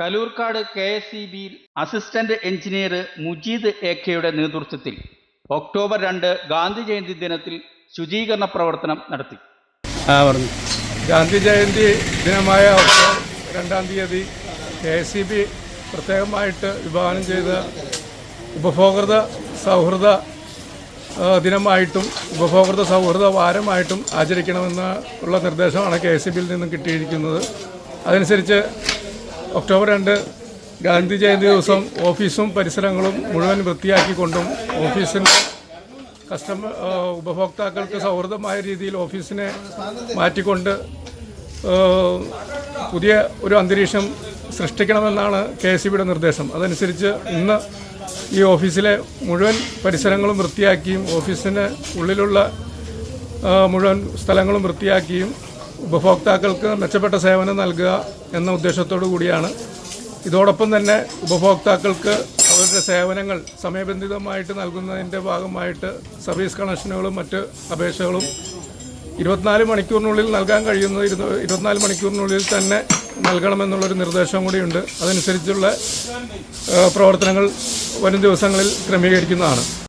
Kaloorkad K S E ബിയിൽ assistant engineer Mujeed A കെയുടെ നേതൃത്വത്തിൽ ഒക്ടോബർ രണ്ട് ഗാന്ധി ജയന്തി ദിനത്തിൽ ശുചീകരണ പ്രവർത്തനം നടത്തി. ഗാന്ധി ജയന്തി ദിനമായ രണ്ടാം തീയതി കെ എസ് ഇ ബി പ്രത്യേകമായിട്ട് വിഭാവനം ചെയ്ത ഉപഭോക്തൃ സൗഹൃദ ദിനമായിട്ടും ഉപഭോക്തൃ സൗഹൃദ വാരമായിട്ടും ആചരിക്കണമെന്ന ഉള്ള നിർദ്ദേശമാണ് കെ എസ് ഇ ബിയിൽ നിന്നും കിട്ടിയിരിക്കുന്നത്. അതനുസരിച്ച് ഒക്ടോബർ രണ്ട് ഗാന്ധി ജയന്തി ദിവസം ഓഫീസും പരിസരങ്ങളും മുഴുവൻ വൃത്തിയാക്കിക്കൊണ്ടും ഓഫീസിന്റെ കസ്റ്റമർ ഉപഭോക്താക്കൾക്ക് സൗഹൃദമായ രീതിയിൽ ഓഫീസിനെ മാറ്റിക്കൊണ്ട് പുതിയ ഒരു അന്തരീക്ഷം സൃഷ്ടിക്കണമെന്നാണ് കെ എസ് ബിയുടെ നിർദ്ദേശം. അതനുസരിച്ച് ഇന്ന് ഈ ഓഫീസിലെ മുഴുവൻ പരിസരങ്ങളും വൃത്തിയാക്കിയും ഓഫീസിന് ഉള്ളിലുള്ള മുഴുവൻ സ്ഥലങ്ങളും വൃത്തിയാക്കിയും ഉപഭോക്താക്കൾക്ക് മെച്ചപ്പെട്ട സേവനം നൽകുക എന്ന ഉദ്ദേശത്തോടു കൂടിയാണ്. ഇതോടൊപ്പം തന്നെ ഉപഭോക്താക്കൾക്ക് അവരുടെ സേവനങ്ങൾ സമയബന്ധിതമായിട്ട് നൽകുന്നതിന്റെ ഭാഗമായിട്ട് സർവീസ് കണക്ഷനുകളും മറ്റ് അപേക്ഷകളും ഇരുപത്തിനാല് മണിക്കൂറിനുള്ളിൽ നൽകാൻ കഴിയുന്നത് ഇരുപ- ഇരുപത്തിനാല് മണിക്കൂറിനുള്ളിൽ തന്നെ നൽകണമെന്നുള്ളൊരു നിർദ്ദേശം കൂടിയുണ്ട്. അതനുസരിച്ചുള്ള പ്രവർത്തനങ്ങൾ വരും ദിവസങ്ങളിൽ ക്രമീകരിക്കുന്നതാണ്.